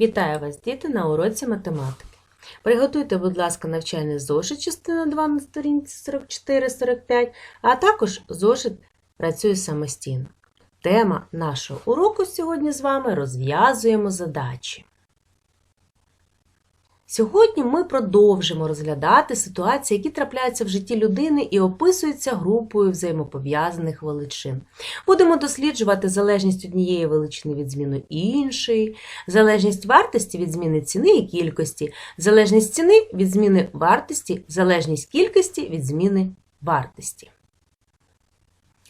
Вітаю вас, діти, на уроці математики. Приготуйте, будь ласка, навчальний зошит частина 2 на сторінці 44-45, а також зошит працює самостійно. Тема нашого уроку сьогодні з вами розв'язуємо задачі. Сьогодні ми продовжимо розглядати ситуації, які трапляються в житті людини і описуються групою взаємопов'язаних величин. Будемо досліджувати залежність однієї величини від зміни іншої, залежність вартості від зміни ціни і кількості, залежність ціни від зміни вартості, залежність кількості від зміни вартості.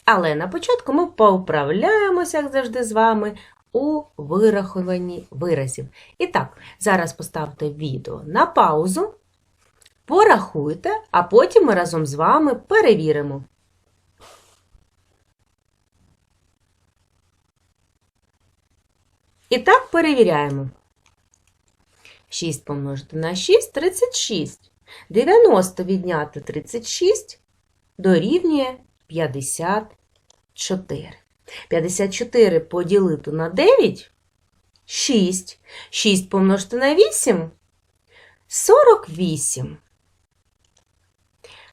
Але на початку ми поуправляємося, як завжди, з вами у вирахуванні виразів. І так, зараз поставте відео на паузу, порахуйте, а потім ми разом з вами перевіримо. І так перевіряємо. 6 помножити на 6 – 36. 90 відняти 36 дорівнює 54. 54 поділити на 9 – 6. 6 помножити на 8 – 48.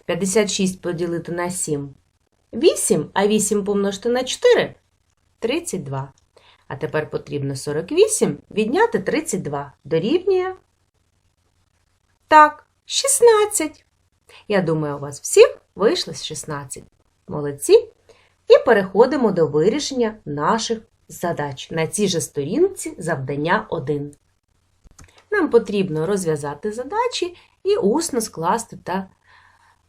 56 поділити на 7 – 8, а 8 помножити на 4 – 32. А тепер потрібно 48 відняти 32 дорівнює. Так, 16. Я думаю, у вас всіх вийшло з 16. Молодці. І переходимо до вирішення наших задач на цій же сторінці завдання 1. Нам потрібно розв'язати задачі і усно скласти та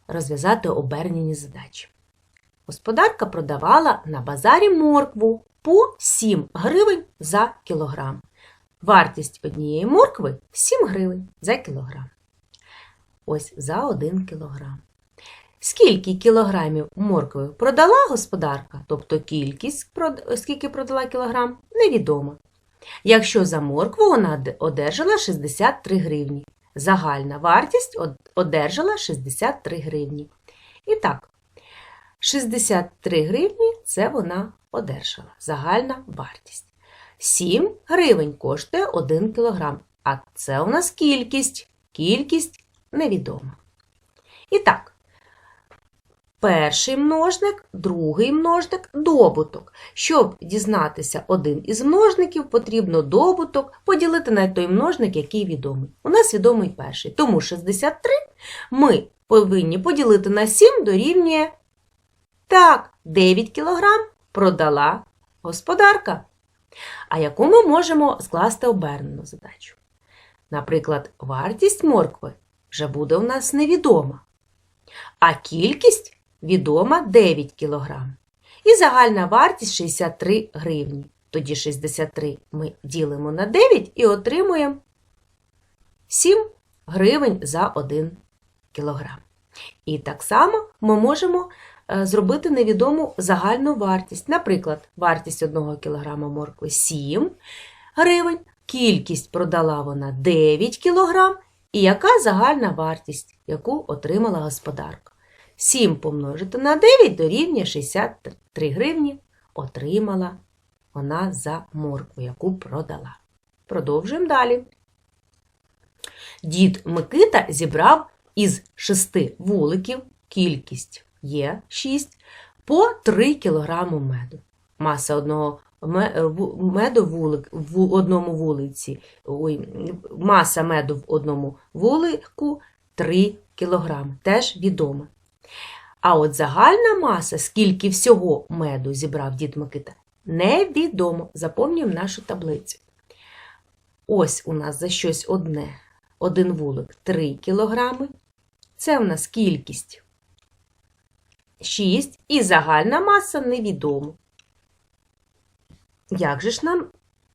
розв'язати обернені задачі. Господарка продавала на базарі моркву по 7 гривень за кілограм. Вартість однієї моркви 7 гривень за кілограм. Ось за 1 кілограм. Скільки кілограмів моркви продала господарка, тобто кількість, скільки продала кілограм, невідомо. Якщо за моркву вона одержала 63 гривні. Загальна вартість одержала 63 гривні. І так, 63 гривні це вона одержала. Загальна вартість. 7 гривень коштує 1 кілограм. А це у нас кількість. Кількість невідома. І так, перший множник, другий множник добуток. Щоб дізнатися один із множників, потрібно добуток поділити на той множник, який відомий. У нас відомий перший. Тому 63 ми повинні поділити на 7 дорівнює так, 9 кілограм продала господарка. А яку ми можемо скласти обернену задачу? Наприклад, вартість моркви вже буде у нас невідома, а кількість відома 9 кг. І загальна вартість 63 гривні. Тоді 63 ми ділимо на 9 і отримуємо 7 гривень за 1 кг. І так само ми можемо зробити невідому загальну вартість. Наприклад, вартість 1 кг моркви 7 гривень, кількість продала вона 9 кг, і яка загальна вартість, яку отримала господарка. 7 помножити на 9 дорівнює 63 гривні отримала вона за моркву, яку продала. Продовжуємо далі. Дід Микита зібрав із 6 вуликів кількість є 6 по 3 кг меду. Маса одного меду в одному вулиці, ой, маса меду в одному вулику 3 кг, теж відома. А от загальна маса, скільки всього меду зібрав дід Микита, невідомо. Заповнюємо нашу таблицю. Ось у нас за щось одне, один вулик 3 кг. Це у нас кількість 6 і загальна маса невідома. Як же ж нам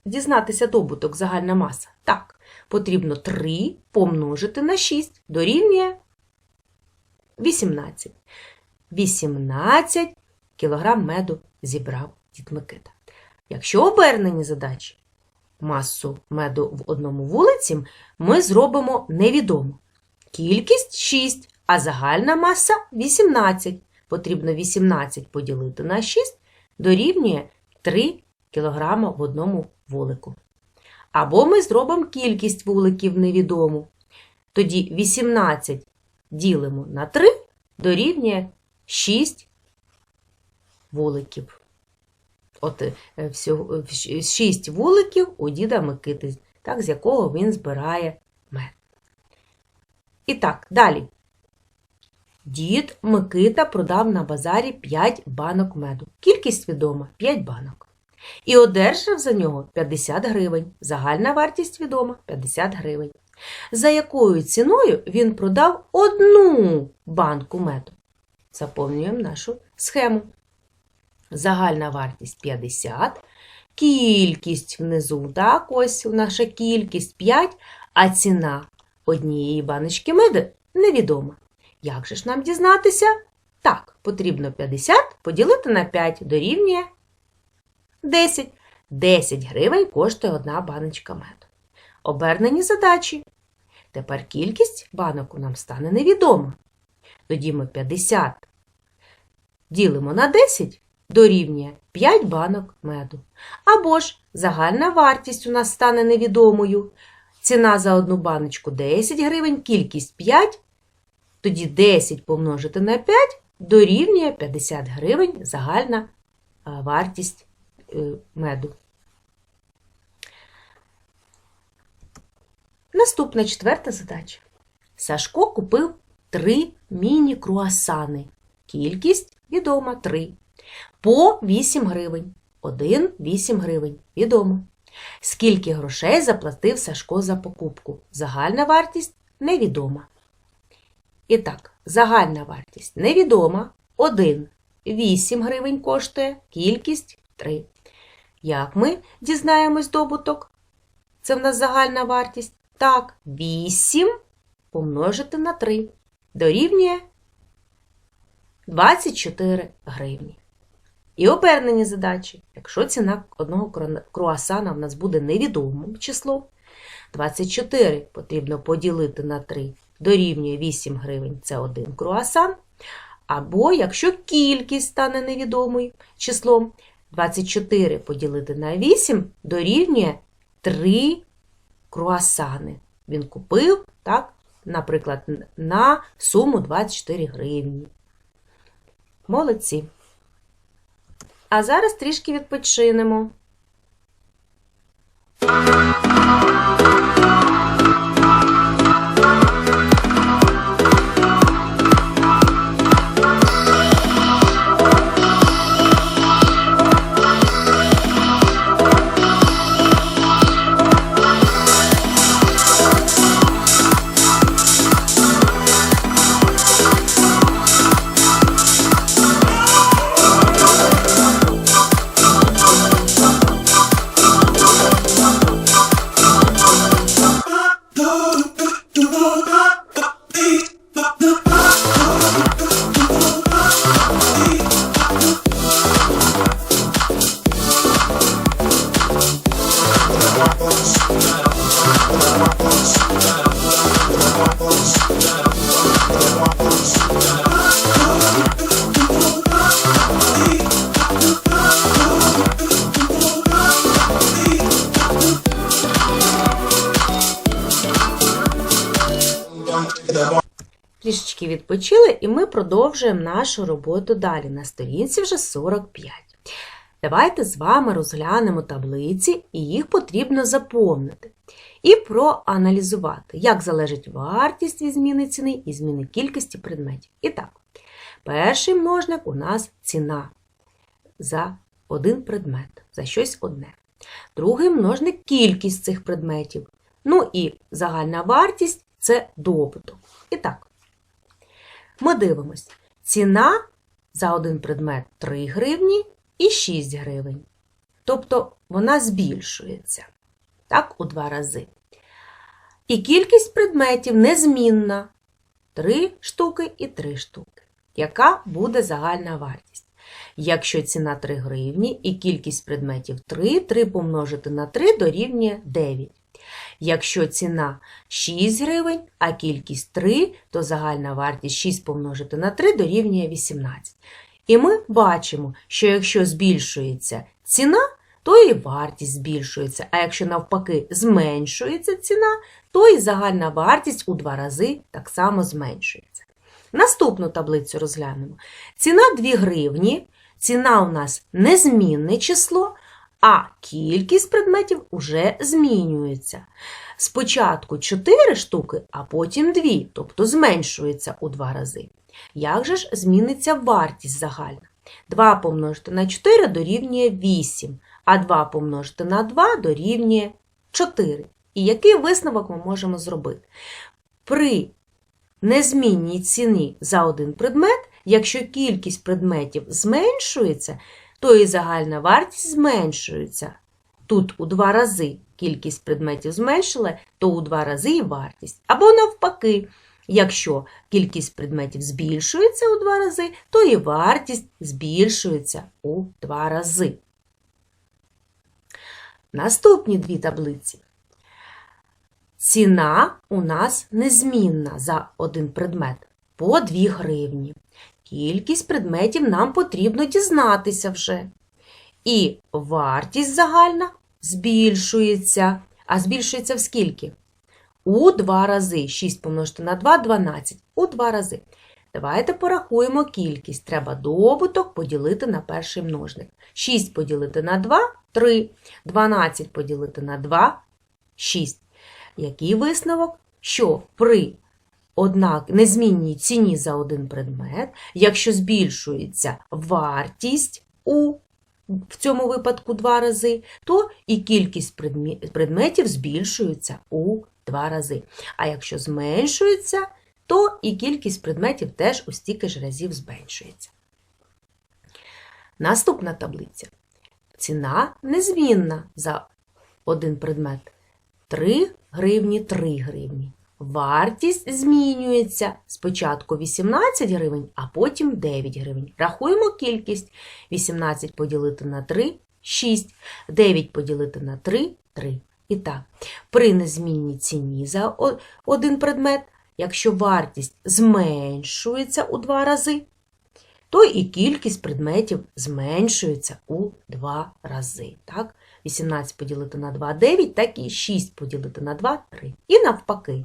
дізнатися добуток загальна маса? Так, потрібно 3 помножити на 6 дорівнює 18. 18 кілограм меду зібрав дід Микита. Якщо обернені задачі масу меду в одному вулиці, ми зробимо невідомо. Кількість 6, а загальна маса 18. Потрібно 18 поділити на 6 дорівнює 3 кг в одному вулику. Або ми зробимо кількість вуликів невідому. Тоді 18 ділимо на 3 дорівнює 6 вуликів. От е, всього, 6 вуликів у діда Микити, так, з якого він збирає мед. І так, далі. Дід Микита продав на базарі 5 банок меду. Кількість відома 5 банок. І одержав за нього 50 гривень. Загальна вартість відома 50 гривень. За якою ціною він продав одну банку меду? Заповнюємо нашу схему. Загальна вартість 50. Кількість внизу, так, ось наша кількість 5, а ціна однієї баночки меду невідома. Як же ж нам дізнатися? Так, потрібно 50 поділити на 5 дорівнює 10. 10 гривень коштує одна баночка меду. Обернені задачі. Тепер кількість банок нам стане невідома. Тоді ми 50 ділимо на 10 дорівнює 5 банок меду. Або ж загальна вартість у нас стане невідомою. Ціна за одну баночку 10 гривень, кількість 5. Тоді 10 помножити на 5 дорівнює 50 гривень загальна вартість е, меду. Наступна четверта задача. Сашко купив 3 міні-круасани. Кількість відома 3. По 8 гривень. 1 8 гривень. Відомо. Скільки грошей заплатив Сашко за покупку? Загальна вартість невідома. І так, загальна вартість невідома. 1 8 гривень коштує, кількість 3. Як ми дізнаємось добуток? Це в нас загальна вартість. Так, 8 помножити на 3 дорівнює 24 гривні. І обернені задачі. Якщо ціна одного круасана в нас буде невідомим числом, 24 потрібно поділити на 3 дорівнює 8 гривень це один круасан. Або якщо кількість стане невідомою числом, 24 поділити на 8 дорівнює 3 круасани. Він купив, так, наприклад, на суму 24 гривні. Молодці. А зараз трішки відпочинемо. Відпочили, і ми продовжуємо нашу роботу далі. На сторінці вже 45. Давайте з вами розглянемо таблиці, і їх потрібно заповнити. І проаналізувати, як залежить вартість від зміни ціни і зміни кількості предметів. І так, перший множник у нас ціна за один предмет, за щось одне. Другий множник кількість цих предметів. Ну і загальна вартість це добуток. І так, ми дивимось. Ціна за один предмет 3 гривні і 6 гривень. Тобто вона збільшується так, у два рази. І кількість предметів незмінна 3 штуки і 3 штуки. Яка буде загальна вартість? Якщо ціна 3 гривні і кількість предметів 3, 3 помножити на 3 дорівнює 9. Якщо ціна 6 гривень, а кількість 3, то загальна вартість 6 помножити на 3 дорівнює 18. І ми бачимо, що якщо збільшується ціна, то і вартість збільшується. А якщо навпаки зменшується ціна, то і загальна вартість у два рази так само зменшується. Наступну таблицю розглянемо. Ціна 2 гривні, ціна у нас незмінне число, а кількість предметів уже змінюється. Спочатку 4 штуки, а потім 2, тобто зменшується у 2 рази. Як же ж зміниться вартість загальна? 2 помножити на 4 дорівнює 8, а 2 помножити на 2 дорівнює 4. І який висновок ми можемо зробити? При незмінній ціні за один предмет, якщо кількість предметів зменшується, то і загальна вартість зменшується. Тут у два рази кількість предметів зменшила, то у два рази і вартість. Або навпаки, якщо кількість предметів збільшується у два рази, то і вартість збільшується у два рази. Наступні дві таблиці. Ціна у нас незмінна за один предмет по 2 гривні. Кількість предметів нам потрібно дізнатися вже. І вартість загальна збільшується. А збільшується в скільки? У 2 рази. 6 помножити на 2 – 12. У 2 рази. Давайте порахуємо кількість. Треба добуток поділити на перший множник. 6 поділити на 2 – 3. 12 поділити на 2 – 6. Який висновок? Що при однак незмінній ціні за один предмет, якщо збільшується вартість у в цьому випадку два рази, то і кількість предметів збільшується у два рази. А якщо зменшується, то і кількість предметів теж у стільки ж разів зменшується. Наступна таблиця. Ціна незмінна за один предмет. 3 гривні 3 гривні. Вартість змінюється спочатку 18 гривень, а потім 9 гривень. Рахуємо кількість. 18 поділити на 3 – 6. 9 поділити на 3 – 3. І так, при незмінній ціні за один предмет, якщо вартість зменшується у два рази, то і кількість предметів зменшується у два рази. Так? 18 поділити на 2 – 9, так і 6 поділити на 2 – 3. І навпаки.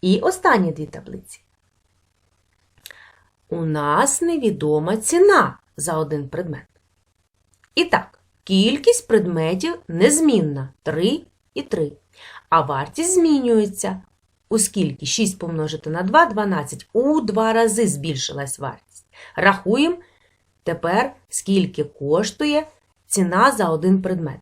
І останні дві таблиці. У нас невідома ціна за один предмет. І так, кількість предметів незмінна 3 і 3. А вартість змінюється. Оскільки 6 помножити на 2 – 12. У два рази збільшилась вартість. Рахуємо тепер, скільки коштує ціна за один предмет.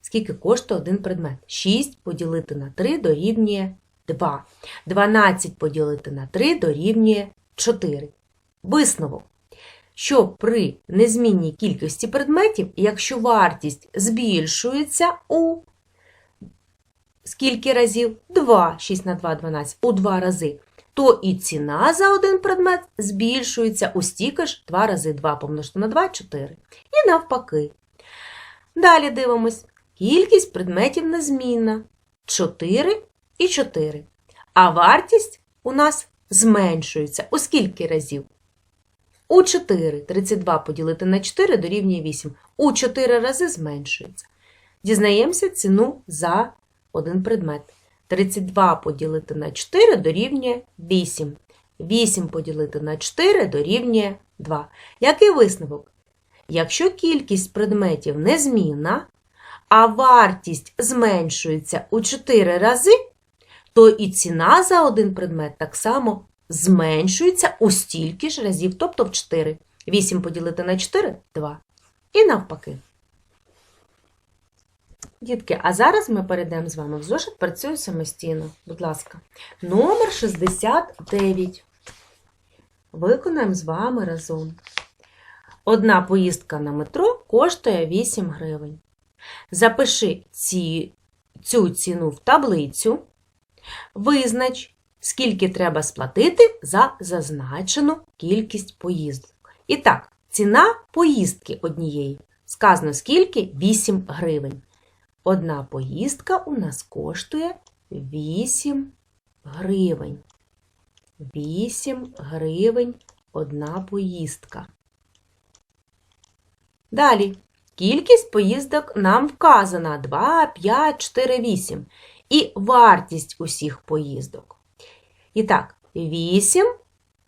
Скільки коштує один предмет? 6 поділити на 3 дорівнює 2. 12 поділити на 3 дорівнює 4. Висновок. Що при незмінній кількості предметів, якщо вартість збільшується у скільки разів? 2, 6 на 2, 12, у 2 рази, то і ціна за один предмет збільшується у стільки ж 2 рази 2 помножити на 2 – 4. І навпаки. Далі дивимось. Кількість предметів незмінна 4 і 4. А вартість у нас зменшується. У скільки разів? У 4. 32 поділити на 4 дорівнює 8. У 4 рази зменшується. Дізнаємося ціну за один предмет. 32 поділити на 4 дорівнює 8. 8 поділити на 4 дорівнює 2. Який висновок? Якщо кількість предметів незмінна, а вартість зменшується у 4 рази, то і ціна за один предмет так само зменшується у стільки ж разів, тобто в 4. 8 поділити на 4 – 2. І навпаки. Дітки, а зараз ми перейдемо з вами в зошит «Працюю самостійно». Будь ласка. Номер 69. Виконаємо з вами разом. Одна поїздка на метро коштує 8 гривень. Запиши ці, цю ціну в таблицю. Визнач, скільки треба сплатити за зазначену кількість поїздок. І так, ціна поїздки однієї. Сказано скільки? 8 гривень. Одна поїздка у нас коштує 8 гривень. 8 гривень одна поїздка. Далі. Кількість поїздок нам вказана 2, 5, 4, 8. І вартість усіх поїздок. І так, 8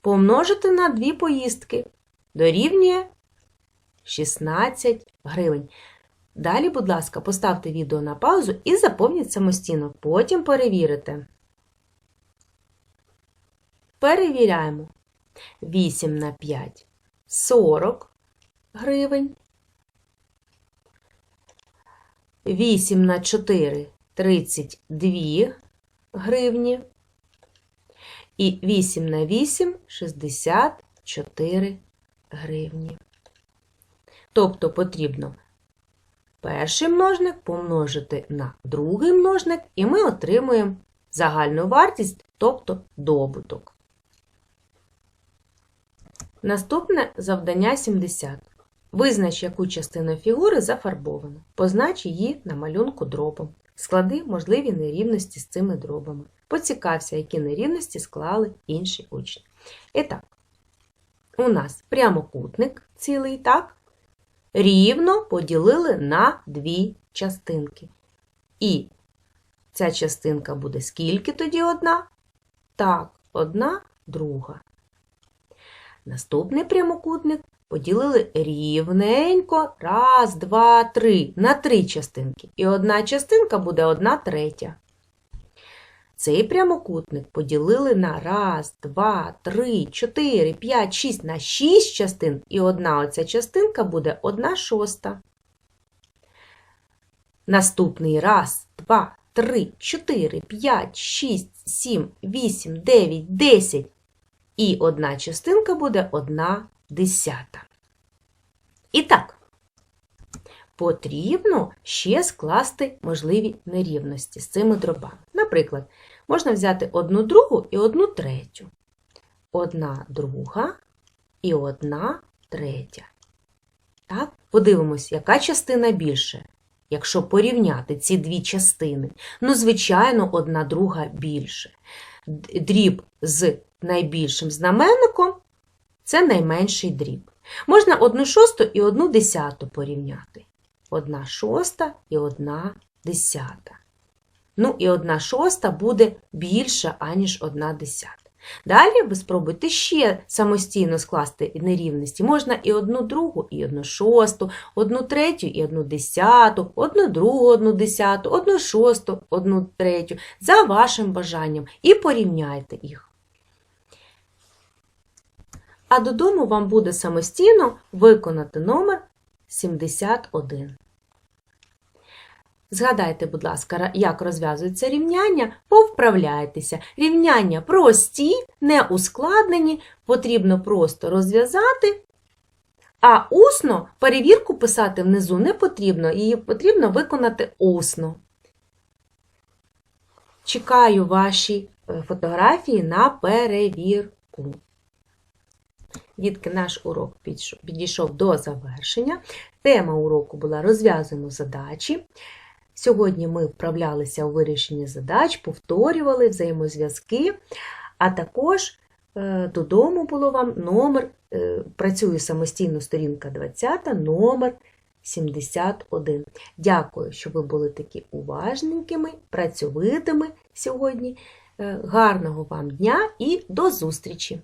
помножити на 2 поїздки дорівнює 16 гривень. Далі, будь ласка, поставте відео на паузу і заповніть самостійно. Потім перевірите. Перевіряємо. 8 на 5 – 40 гривень. 8 на 4 – 32 гривні. І 8 на 8 – 64 гривні. Тобто потрібно перший множник помножити на другий множник, і ми отримуємо загальну вартість, тобто добуток. Наступне завдання 70. Визнач, яку частину фігури зафарбовано. Познач її на малюнку дробом. Склади можливі нерівності з цими дробами. Поцікався, які нерівності склали інші учні. І так, у нас прямокутник цілий, так? Рівно поділили на дві частинки. І ця частинка буде скільки тоді одна? Так, одна, друга. Наступний прямокутник поділили рівненько. Раз, два, три. На три частинки. І одна частинка буде одна третя. Цей прямокутник поділили на раз, два, три, чотири, п'ять, шість на шість частин, і одна оця частинка буде одна шоста. Наступний раз, два, три, чотири, п'ять, шість, сім, вісім, дев'ять, десять. І одна частинка буде одна десята. І так, потрібно ще скласти можливі нерівності з цими дробами. Наприклад, можна взяти одну другу і одну третю. Одна друга і одна третя. Так, подивимось, яка частина більше, якщо порівняти ці дві частини. Ну, звичайно, одна друга більше. Дріб з найбільшим знаменником це найменший дріб. Можна одну шосту і одну десяту порівняти. Одна шоста і одна десята. Ну, і одна шоста буде більша, аніж одна десята. Далі ви спробуйте ще самостійно скласти нерівності. Можна і одну другу, і одну шосту, одну третю і одну десяту, одну другу, одну десяту, одну шосту, одну третю, за вашим бажанням, і порівняйте їх. А додому вам буде самостійно виконати номер 71. Згадайте, будь ласка, як розв'язується рівняння, повправляйтеся. Рівняння прості, не ускладнені, потрібно просто розв'язати, а усно перевірку писати внизу не потрібно, її потрібно виконати усно. Чекаю ваші е, фотографії на перевірку. Дітки, наш урок підійшов- до завершення. Тема уроку була розв'язуємо задачі. Сьогодні ми вправлялися у вирішенні задач, повторювали взаємозв'язки, а також е, додому було вам номер, е, працюю самостійно сторінка 20, номер 71. Дякую, що ви були такі уважненькими, працьовитими сьогодні. Е, Гарного вам дня і до зустрічі!